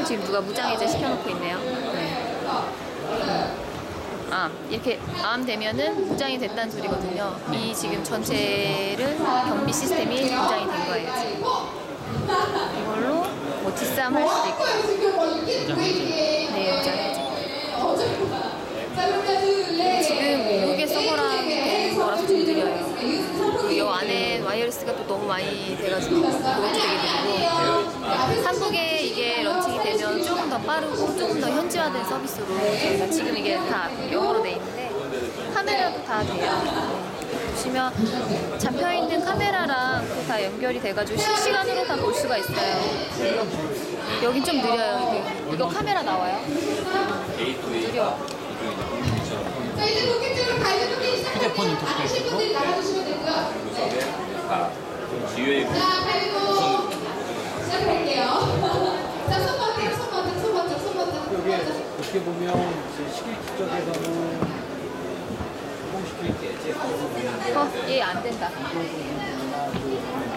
카메라를 지금 누가 무장해제 시켜놓고 있네요. 네. 아 이렇게 암 되면은 무장이 됐다는 소리거든요. 이 지금 전체를 경비 시스템이 무장이 된 거예요. 지금. 이걸로 뭐 뒷싸움 할 수도 있고. 네, 무장해제. 지금 무게 서버랑 된 거라서 좀 느려요. 그리고 이 안에 와이어리스가 또 너무 많이 돼가지고 그것도 되게 느리고 한국에 이게 빠르고 조금 더 현지화된 서비스로 저희가 지금 이게 다 영어로 돼 있는데 카메라도 다 돼요. 네. 보시면 잡혀 있는 카메라랑 그다 연결이 돼가지고 실시간으로 다 볼 수가 있어요. 여긴 좀 느려요. 이게. 이거 카메라 나와요? 느려. 휴대폰 인터페이스로 기회의 이게 어떻게 보면 제 식일 지적에서는 성공시킬 게제 어, 예, 얘안 된다. 이거는